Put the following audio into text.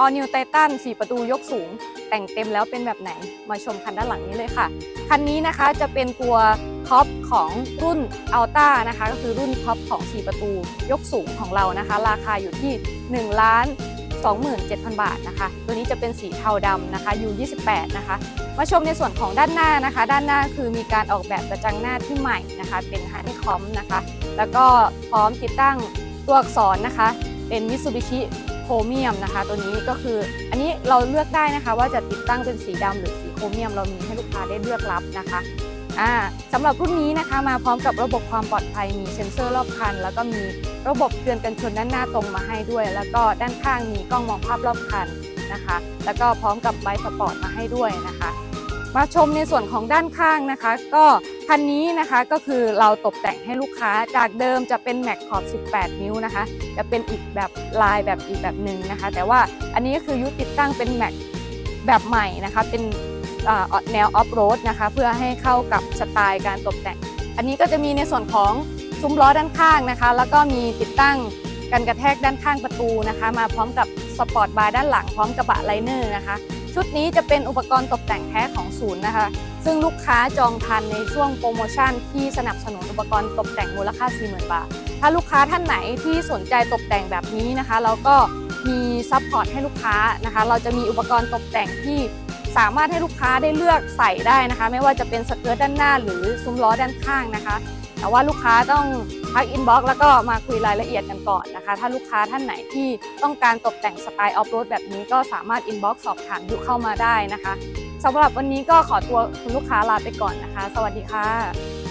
All New Titan 4 ประตูยกสูง แต่งเต็มแล้วเป็นแบบไหน มาชมคันด้านหลังนี้เลยค่ะ คันนี้นะคะจะเป็นตัวท็อปของรุ่น Alta นะคะ ก็คือรุ่นท็อปของ 4 ประตูยกสูงของเรานะคะ ราคาอยู่ที่ 1 ล้าน27,000 บาทนะคะ ตัวนี้จะเป็นสีเทาดำนะคะ U28 นะคะ มาชมในส่วนของด้านหน้านะคะ ด้านหน้าคือมีการออกแบบกระจังหน้าที่ใหม่นะคะ เป็นฮันคอมนะคะ แล้วก็พร้อมติดตั้งตัวอักษรนะคะ เป็น Mitsubishi โครเมียมนะคะ ตัวนี้ก็คืออันนี้เราเลือกได้นะคะ ว่าจะติดตั้งเป็นสีดำหรือสีโครเมียม เรามีให้ลูกค้าได้เลือกรับนะคะอ่าสำหรับรุ่นนี้นะคะมาพร้อมกับระบบความปลอดภัยมีเซ็นเซอร์รอบคัน แล้วก็มีระบบเตือนกันชนด้านหน้าตรงมาให้ด้วย แล้วก็ด้านข้างมีกล้องมองภาพรอบคันนะคะ แล้วก็พร้อมกับใบสปอร์ตมาให้ด้วยนะคะ มาชมในส่วนของด้านข้างนะคะ ก็ คันนี้นะคะก็คือเราตกแต่งให้ลูกค้าจากเดิมจะเป็นแม็กขอบ 18 นิ้วนะคะ จะเป็นอีกแบบลายแบบอีกแบบหนึ่งนะคะ แต่ว่าอันนี้ก็คือยุติดตั้งเป็นแม็กแบบใหม่นะคะ เป็นอ่าแนวออฟโรดนะคะ เพื่อให้เข้ากับสไตล์การตกแต่ง อันนี้ก็จะมีในส่วนของซุ้มล้อด้านข้างนะคะ แล้วก็มีติดตั้งกันกระแทกด้านข้างประตูนะคะ มาพร้อมกับสปอร์ตบาร์ด้านหลังพร้อมกระบะไลเนอร์นะคะ ชุดนี้จะเป็นอุปกรณ์ตกแต่งแท้ของศูนย์นะคะ ซึ่งลูกค้าจองทันในช่วงโปรโมชั่นที่สนับสนุนอุปกรณ์ตกแต่งมูลค่า 40,000 บาท ถ้าลูกค้าท่านไหนที่สนใจตกแต่งแบบนี้นะคะ เราก็มีซัพพอร์ตให้ลูกค้านะคะ เราจะมีอุปกรณ์ตกแต่งที่สามารถให้ลูกค้าได้เลือกใส่ได้นะคะ ไม่ว่าจะเป็นสเกิร์ตด้านหน้า หรือซุ้มล้อด้านข้างนะคะ แต่ว่าลูกค้าต้องทักอินบ็อกซ์แล้วก็มาคุยรายละเอียดกันก่อนนะคะ ถ้าลูกค้าท่านไหนที่ต้องการตกแต่งสไตล์ออฟโรดแบบนี้ก็สามารถอินบ็อกซ์สอบถามยุเข้ามาได้นะคะ สำหรับวันนี้ก็ขอตัวคุณลูกค้าลาไปก่อนนะคะ สวัสดีค่ะ